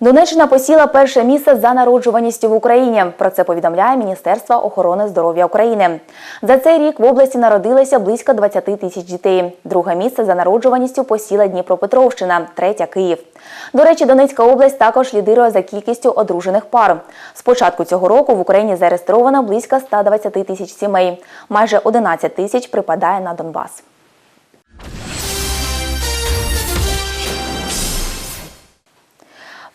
Донеччина посіла перше місце за народжуваністю в Україні. Про це повідомляє Міністерство охорони здоров'я України. За цей рік в області народилося близько 20 тисяч дітей. Друге місце за народжуваністю посіла Дніпропетровщина, третя Київ. До речі, Донецька область також лідирує за кількістю одружених пар. З початку цього року в Україні зареєстровано близько 120 тисяч сімей. Майже 11 тисяч припадає на Донбас.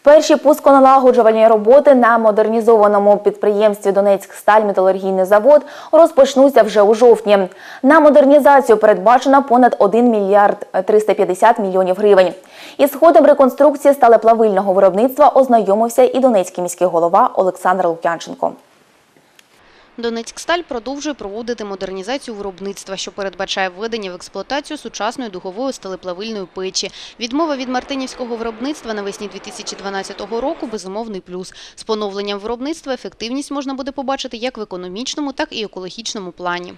Перші пусконалагоджувальні роботи на модернізованому підприємстві Донецьк металургійний завод розпочнуться вже у жовтні. На модернізацію передбачено понад 1 мільярд 350 мільйонів гривень. Із ходом реконструкції сталеплавильного виробництва ознайомився і донецький міський голова Олександр Лук'янченко. Донецьксталь продовжує проводити модернізацію виробництва, що передбачає введення в експлуатацію сучасної дугової сталеплавильної печі. Відмова від мартинівського виробництва навесні 2012 року – безумовний плюс. З поновленням виробництва ефективність можна буде побачити як в економічному, так і екологічному плані.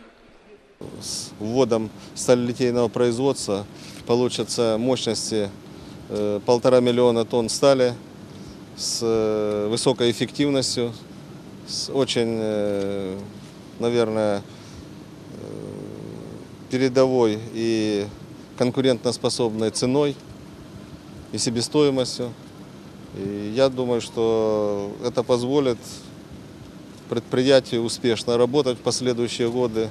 с вводом сталелитейного производства получатся мощности э, полтора миллиона тонн стали с э, высокой эффективностью, С очень, э, наверное, э, передовой и конкурентоспособной ценой и себестоимостью. И я думаю, что это позволит предприятию успешно работать в последующие годы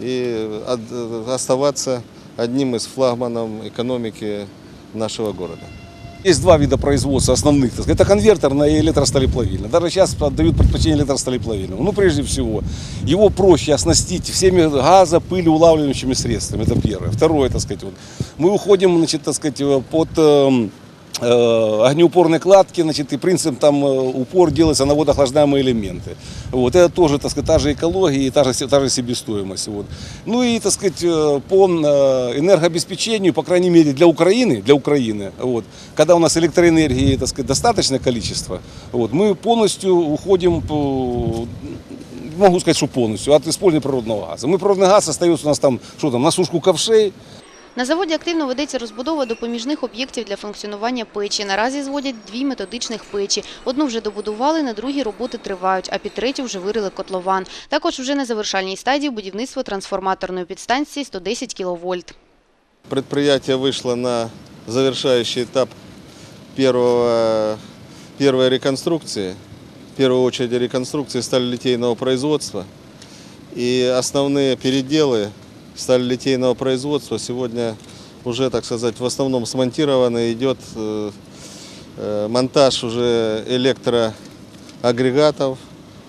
и от- оставаться одним из флагманов экономики нашего города. Есть два вида производства основных. так сказать. Это конвертерная и электросталеплавильная. Даже сейчас отдают предпочтение электросталеплавильному. Ну, прежде всего, его проще оснастить всеми газа, пыли улавливающими средствами. Это первое. Второе, так сказать, вот, мы уходим, значит, так сказать, э, под эм, э, огнеупорные кладки, значит, и принцип там э, упор делается на водоохлаждаемые элементы. Вот, это тоже, так сказать, та же экология и та же, се- та же себестоимость. Вот. Ну и, так сказать, э, по э, энергообеспечению, по крайней мере, для Украины, для Украины, вот, когда у нас электроэнергии, так сказать, достаточное количество, вот, мы полностью уходим по, могу сказать, что полностью, от использования природного газа. Мы природный газ остается у нас там, что там, на сушку ковшей, На заводі активно ведеться розбудова допоміжних об'єктів для функціонування печі. Наразі зводять дві методичних печі. Одну вже добудували, на другій роботи тривають, а під третю вже вирили котлован. Також вже на завершальній стадії будівництво трансформаторної підстанції 110 кВт. Предприятие вышло на завершающий этап первого, первой реконструкции, в первую очередь реконструкции сталелитейного производства. И основные переделы сталелитейного производства сегодня уже, так сказать, в основном смонтированы. Идет э, э, монтаж уже электроагрегатов,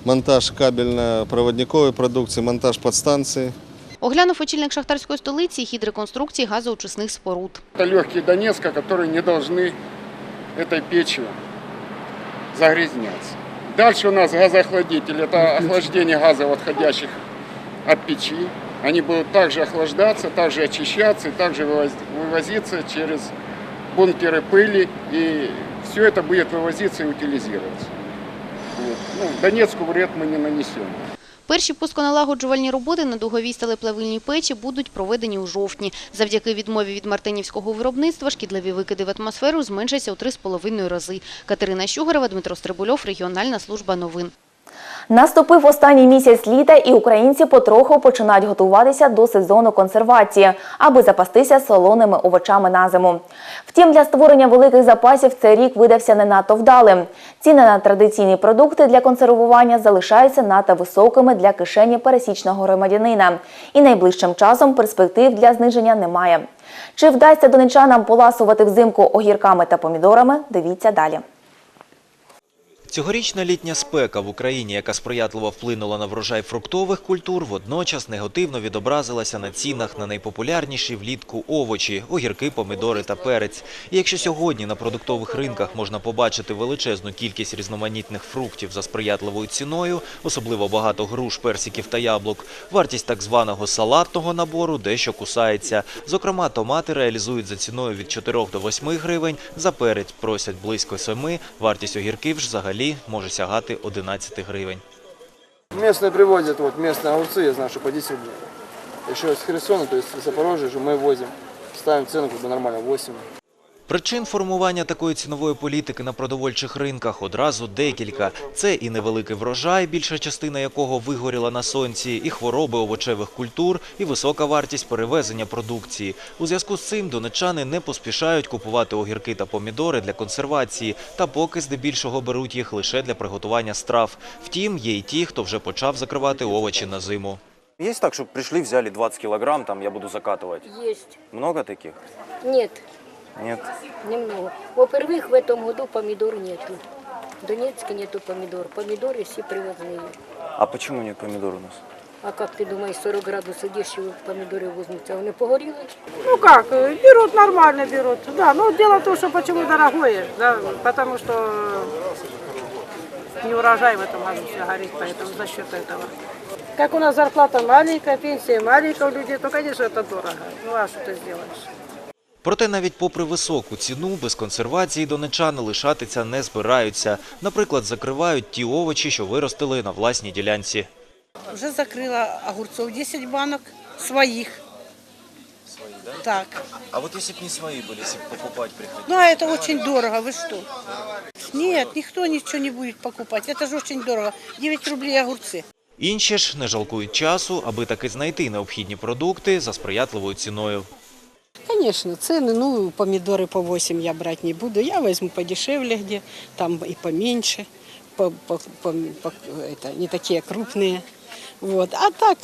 монтаж кабельно-проводниковой продукции, монтаж подстанции. Оглянув очільник шахтарської столиці хід реконструкції газоочисних споруд. Это легкие Донецка, которые не должны этой печью загрязняться. Дальше у нас газоохладитель. Это охлаждение газов, отходящих от печи. Они будут также охлаждаться, также очищаться и также вывоз- вывозиться через бункеры пыли. И все это будет вывозиться и утилизироваться. Вот. Ну, Донецку вред мы не нанесем. Перші пусконалагоджувальні роботи на дуговій сталеплавильній печі будуть проведені у жовтні. Завдяки відмові від мартинівського виробництва шкідливі викиди в атмосферу зменшаться у 3,5 рази. Катерина Щугарова, Дмитро Стрибульов, Регіональна служба новин. Наступив останній місяць літа, і українці потроху починають готуватися до сезону консервації, аби запастися солоними овочами на зиму. Втім, для створення великих запасів цей рік видався не надто вдалим. Ціни на традиційні продукти для консервування залишаються надто високими для кишені пересічного громадянина. І найближчим часом перспектив для зниження немає. Чи вдасться донечанам поласувати взимку огірками та помідорами? Дивіться далі. Цьогорічна літня спека в Україні, яка сприятливо вплинула на врожай фруктових культур, водночас негативно відобразилася на цінах на найпопулярніші влітку овочі – огірки, помідори та перець. І якщо сьогодні на продуктових ринках можна побачити величезну кількість різноманітних фруктів за сприятливою ціною, особливо багато груш, персиків та яблук, вартість так званого салатного набору дещо кусається. Зокрема, томати реалізують за ціною від 4 до 8 гривень, за перець просять близько 7, вартість огірків ж взагалі може сягати 11 гривень. Местные привозят, вот местные огурцы, я знаю, что по 10 рублей. Еще с Херсона, то есть с Запорожья же мы возим. Ставим цену как бы нормально, 8. Причин формування такої цінової політики на продовольчих ринках одразу декілька. Це і невеликий врожай, більша частина якого вигоріла на сонці, і хвороби овочевих культур, і висока вартість перевезення продукції. У зв'язку з цим донечани не поспішають купувати огірки та помідори для консервації, та поки здебільшого беруть їх лише для приготування страв. Втім, є й ті, хто вже почав закривати овочі на зиму. Есть так, что пришли, взяли 20 килограмм, там я буду закатывать. Есть. Много таких? Нет, Нет. немного. Во-первых, в этом году помидор нету. В Донецке нету помидор. Помидоры все привозные. А почему нет помидор у нас? А как ты думаешь, 40 градусов дешево помидоры возьмутся? Вони погоріли? Ну как, э, берут нормально берут. Да, но дело в том, что почему дорогое, да, потому что не урожай в этом году все горит, поэтому за счет этого. Как у нас зарплата маленькая, пенсия маленькая у людей, то, конечно, это дорого. Ну а что ты сделаешь? Проте навіть попри високу ціну, без консервації донечани лишатися не збираються. Наприклад, закривають ті овочі, що виростили на власній ділянці. Уже закрыла огурцов 10 банок своих. Свои, да? Так. А вот если бы не свои были, если бы покупать приходили? Ну а это очень дорого, вы что? Нет, никто ничего не будет покупать. Это же очень дорого. 9 рублей огурцы. Інші ж не жалкують часу, аби таки знайти необхідні продукти за сприятливою ціною. Конечно, цены, ну, помидоры по 8 я брать не буду. Я возьму подешевле где, там и поменьше, по, по- по- по- это, не такие крупные. Вот. А так,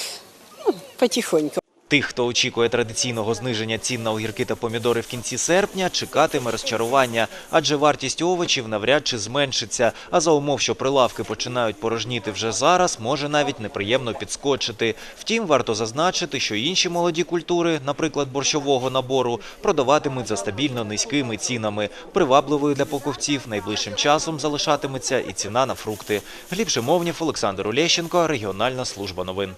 ну, потихоньку. Тих, хто очікує традиційного зниження цін на огірки та помідори в кінці серпня, чекатиме розчарування, адже вартість овочів навряд чи зменшиться. А за умов, що прилавки починають порожніти вже зараз, може навіть неприємно підскочити. Втім, варто зазначити, що інші молоді культури, наприклад, борщового набору, продаватимуть за стабільно низькими цінами. Привабливою для покупців найближчим часом залишатиметься і ціна на фрукти. Гліб Шимовнів, Олександр Олещенко, регіональна служба новин.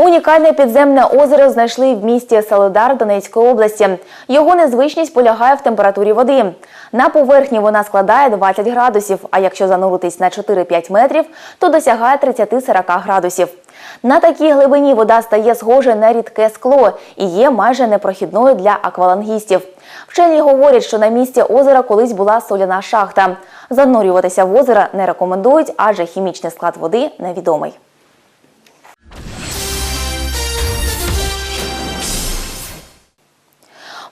Унікальне підземне озеро знайшли в місті Солидар Донецької області. Його незвичність полягає в температурі води. На поверхні вона складає 20 градусів, а якщо зануритись на 4-5 метрів, то досягає 30-40 градусів. На такій глибині вода стає схожа на рідке скло і є майже непрохідною для аквалангістів. Вчені говорять, що на місці озера колись була соляна шахта. Занурюватися в озеро не рекомендують, адже хімічний склад води невідомий.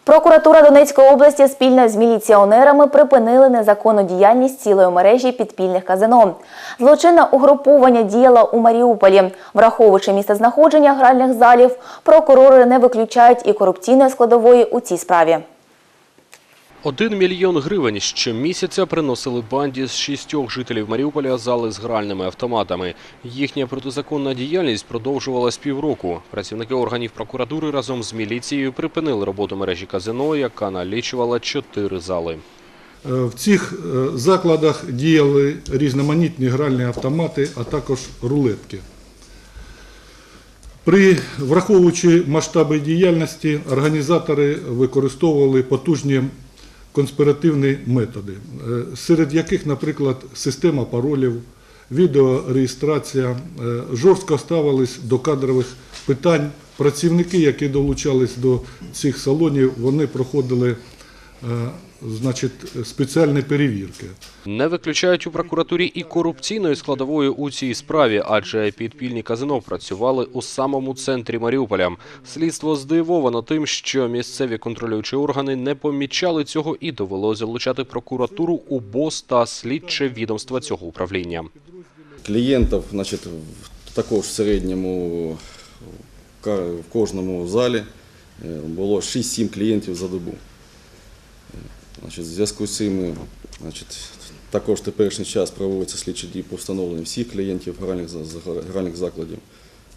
Прокуратура Донецької області спільно з міліціонерами припинили незаконну діяльність цілої мережі підпільних казино. Злочинне угруповання діяло у Маріуполі. Враховуючи місцезнаходження гральних залів, прокурори не виключають і корупційної складової у цій справі. Один мільйон гривень щомісяця приносили банді з шістьох жителів Маріуполя зали з гральними автоматами. Їхня протизаконна діяльність продовжувалась півроку. Працівники органів прокуратури разом з міліцією припинили роботу мережі казино, яка налічувала чотири зали. Е, В цих е, закладах діяли різноманітні гральні автомати, а також рулетки. При враховуючи масштаби діяльності, організатори використовували потужні конспіративні методи, е, серед яких, наприклад, система паролів, відеореєстрація, е, жорстко ставились до кадрових питань. Працівники, які долучались до цих салонів, вони проходили е, значить, спеціальні перевірки. Не виключають у прокуратурі і корупційної складової у цій справі, адже підпільні казино працювали у самому центрі Маріуполя. Слідство здивовано тим, що місцеві контролюючі органи не помічали цього і довело залучати прокуратуру у БОС та слідче відомства цього управління. Клієнтів, значить, в- також в середньому в кожному залі е, було 6-7 клієнтів за добу. Значить, в зв'язку з цим значить, також в теперішній час проводяться слідчі дії по встановленню всіх клієнтів гральних, гральних закладів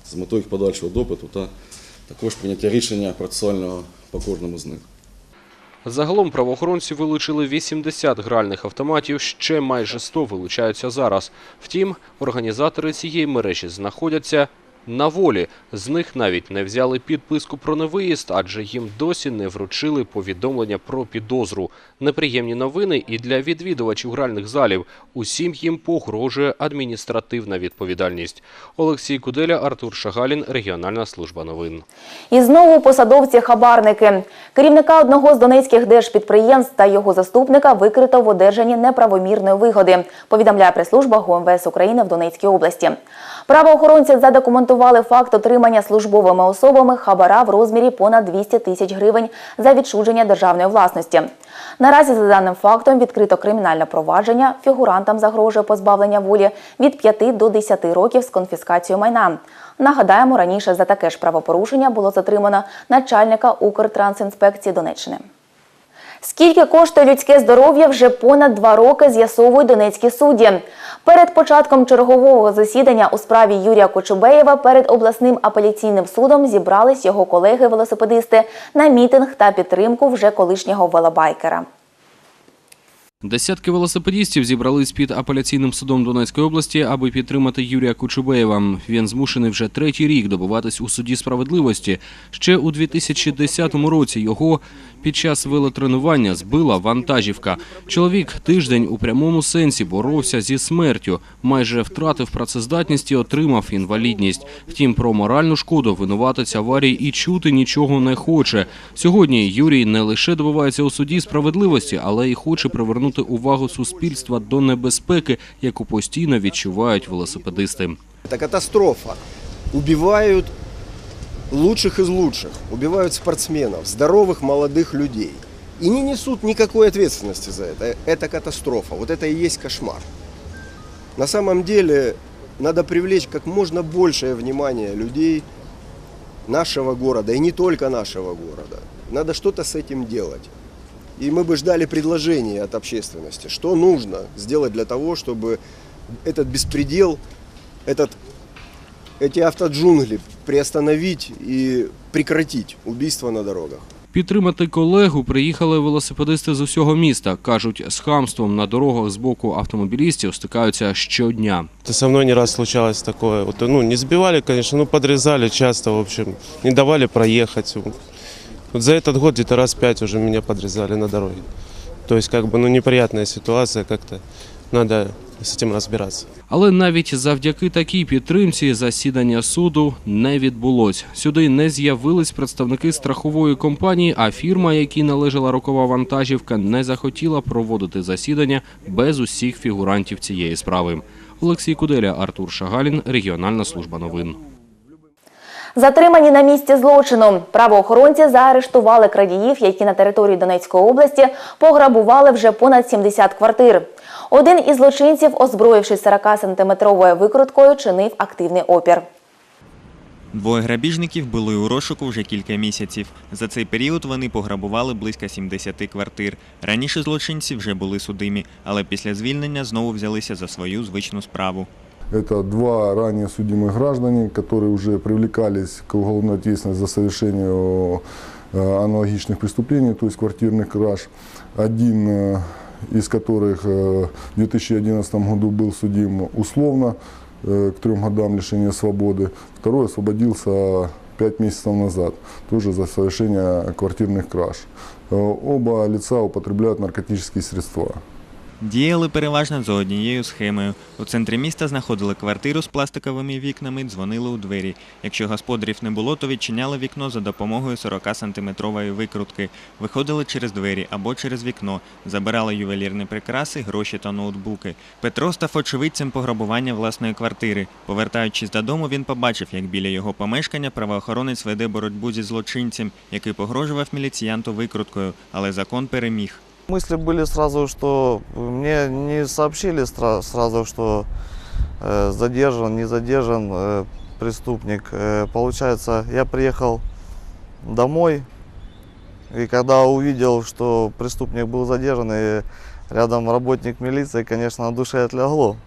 з метою їх подальшого допиту та також прийняття рішення процесуального по кожному з них. Загалом правоохоронці вилучили 80 гральних автоматів, ще майже 100 вилучаються зараз. Втім, організатори цієї мережі знаходяться на волі. З них навіть не взяли підписку про невиїзд, адже їм досі не вручили повідомлення про підозру. Неприємні новини і для відвідувачів гральних залів. Усім їм погрожує адміністративна відповідальність. Олексій Куделя, Артур Шагалін, Регіональна служба новин. І знову посадовці-хабарники. Керівника одного з донецьких держпідприємств та його заступника викрито в одержанні неправомірної вигоди, повідомляє прес-служба ГУМВС України в Донецькій області. Правоохоронці задокументували факт отримання службовими особами хабара в розмірі понад 200 тисяч гривень за відчуження державної власності. Наразі за даним фактом відкрито кримінальне провадження. Фігурантам загрожує позбавлення волі від 5 до 10 років з конфіскацією майна. Нагадаємо, раніше за таке ж правопорушення було затримано начальника Укртрансінспекції Донеччини. Скільки коштує людське здоров'я вже понад два роки з'ясовують донецькі судді. Перед початком чергового засідання у справі Юрія Кочубеєва перед обласним апеляційним судом зібрались його колеги-велосипедисти на мітинг та підтримку вже колишнього велобайкера. Десятки велосипедістів зібрались під апеляційним судом Донецької області, аби підтримати Юрія Кучубеєва. Він змушений вже третій рік добиватись у суді справедливості. Ще у 2010 році його під час велотренування збила вантажівка. Чоловік тиждень у прямому сенсі боровся зі смертю, майже втратив працездатність і отримав інвалідність. Втім, про моральну шкоду винуватець аварії і чути нічого не хоче. Сьогодні Юрій не лише добивається у суді справедливості, але й хоче привернути увагу суспільства до небезпеки, яку постійно відчувають велосипедисти. Это катастрофа. Убивают лучших из лучших, убивают спортсменов, здоровых молодых людей. И не несут никакой ответственности за это. Это катастрофа. Вот это и есть кошмар. На самом деле надо привлечь как можно большее внимание людей нашего города, и не только нашего города. Надо что-то с этим делать. И мы бы ждали предложений от общественности, что нужно сделать для того, чтобы этот беспредел, этот, эти автоджунгли приостановить и прекратить убийства на дорогах. Підтримати колегу приїхали велосипедисти з усього міста. Кажуть, з хамством на дорогах з боку автомобілістів стикаються щодня. Это со мной не раз случалось такое. Вот, ну, не сбивали, конечно, но подрезали часто, в общем, не давали проехать. Вот за этот год где-то раз пять уже меня подрезали на дороге. То есть, как бы, ну, неприятная ситуация, как-то надо с этим разбираться. Але навіть завдяки такій підтримці засідання суду не відбулось. Сюди не з'явились представники страхової компанії, а фірма, якій належала рокова вантажівка, не захотіла проводити засідання без усіх фігурантів цієї справи. Олексій Куделя, Артур Шагалін, Регіональна служба новин. Затримані на місці злочину. Правоохоронці заарештували крадіїв, які на території Донецької області пограбували вже понад 70 квартир. Один із злочинців, озброївшись 40-сантиметровою викруткою, чинив активний опір. Двоє грабіжників були у розшуку вже кілька місяців. За цей період вони пограбували близько 70 квартир. Раніше злочинці вже були судимі, але після звільнення знову взялися за свою звичну справу. Это два ранее судимых граждане, которые уже привлекались к уголовной ответственности за совершение э, аналогичных преступлений, то есть квартирных краж. Один э, из которых э, в 2011 году был судим условно э, к трем годам лишения свободы. Второй освободился пять месяцев назад, тоже за совершение квартирных краж. Э, Оба лица употребляют наркотические средства. Діяли переважно за однією схемою. У центрі міста знаходили квартиру з пластиковими вікнами, дзвонили у двері. Якщо господарів не було, то відчиняли вікно за допомогою 40-сантиметрової викрутки. Виходили через двері або через вікно, забирали ювелірні прикраси, гроші та ноутбуки. Петро став очевидцем пограбування власної квартири. Повертаючись додому, він побачив, як біля його помешкання правоохоронець веде боротьбу зі злочинцем, який погрожував міліціянту викруткою, але закон переміг. Мысли были сразу, что мне не сообщили сразу, что э, задержан, не задержан э, преступник. Э, получается, я приехал домой, и когда увидел, что преступник был задержан, и рядом работник милиции, конечно, на душе отлегло.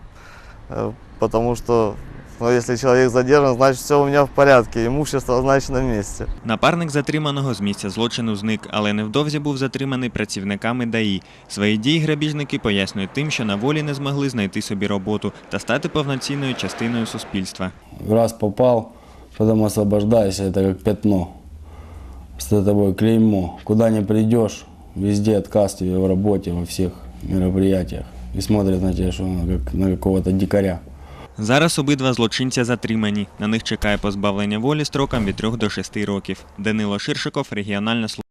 Э, потому что ну, если человек задержан, значит все у меня в порядке, имущество значит на месте. Напарник затриманого з місця злочину зник, але невдовзі був затриманий працівниками ДАІ. Свої дії грабіжники пояснюють тим, що на волі не змогли знайти собі роботу та стати повноцінною частиною суспільства. Раз попал, потом освобождаешься, это как пятно. За тобой клеймо. Куда не придешь, везде отказ тебе в работе, во всех мероприятиях. И смотрят на тебя, что ну, на какого-то дикаря. Зараз обидва злочинця затримані. На них чекає позбавлення волі строком від 3 до 6 років. Данило Ширшиков, регіональна служба.